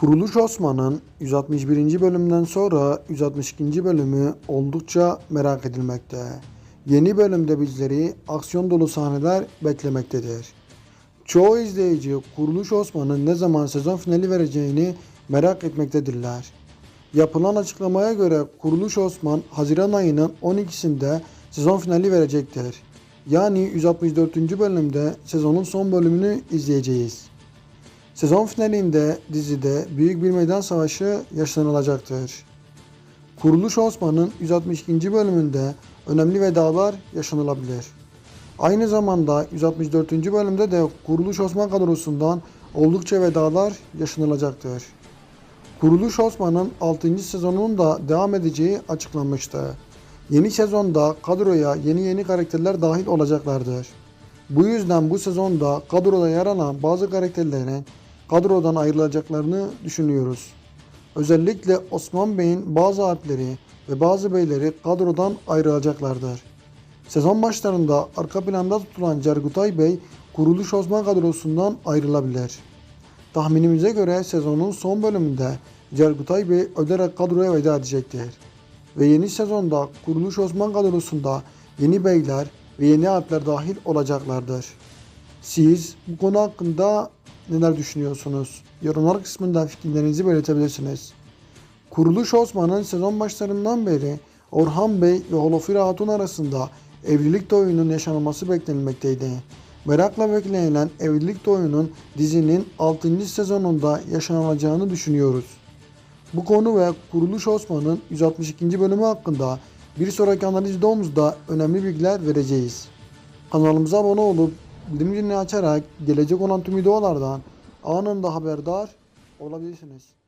Kuruluş Osman'ın 161. bölümden sonra 162. bölümü oldukça merak edilmekte. Yeni bölümde bizleri aksiyon dolu sahneler beklemektedir. Çoğu izleyici Kuruluş Osman'ın ne zaman sezon finali vereceğini merak etmektedirler. Yapılan açıklamaya göre Kuruluş Osman Haziran ayının 12'sinde sezon finali verecektir. Yani 164. bölümde sezonun son bölümünü izleyeceğiz. Sezon finalinde dizide büyük bir meydan savaşı yaşanılacaktır. Kuruluş Osman'ın 162. bölümünde önemli vedalar yaşanılabilir. Aynı zamanda 164. bölümde de Kuruluş Osman kadrosundan oldukça vedalar yaşanılacaktır. Kuruluş Osman'ın 6. sezonunun da devam edeceği açıklanmıştı. Yeni sezonda kadroya yeni yeni karakterler dahil olacaklardır. Bu yüzden bu sezonda kadroda yer alan bazı karakterlerin kadrodan ayrılacaklarını düşünüyoruz. Özellikle Osman Bey'in bazı alpleri ve bazı beyleri kadrodan ayrılacaklardır. Sezon başlarında arka planda tutulan Cergutay Bey Kuruluş Osman kadrosundan ayrılabilir. Tahminimize göre sezonun son bölümünde Cergutay Bey öderek kadroya veda edecektir. Ve yeni sezonda Kuruluş Osman kadrosunda yeni beyler ve yeni alpler dahil olacaklardır. Siz bu konu hakkında neler düşünüyorsunuz? Yorumlar kısmında fikirlerinizi belirtebilirsiniz. Kuruluş Osman'ın sezon başlarından beri Orhan Bey ve Holofira Hatun arasında evlilik oyunun yaşanması beklenmekteydi. Merakla beklenilen evlilik oyunun dizinin 6. sezonunda yaşanacağını düşünüyoruz. Bu konu ve Kuruluş Osman'ın 162. bölümü hakkında bir sonraki analiz videomuzda önemli bilgiler vereceğiz. Kanalımıza abone olup bildirim açarak gelecek olan tüm videolardan anında haberdar olabilirsiniz.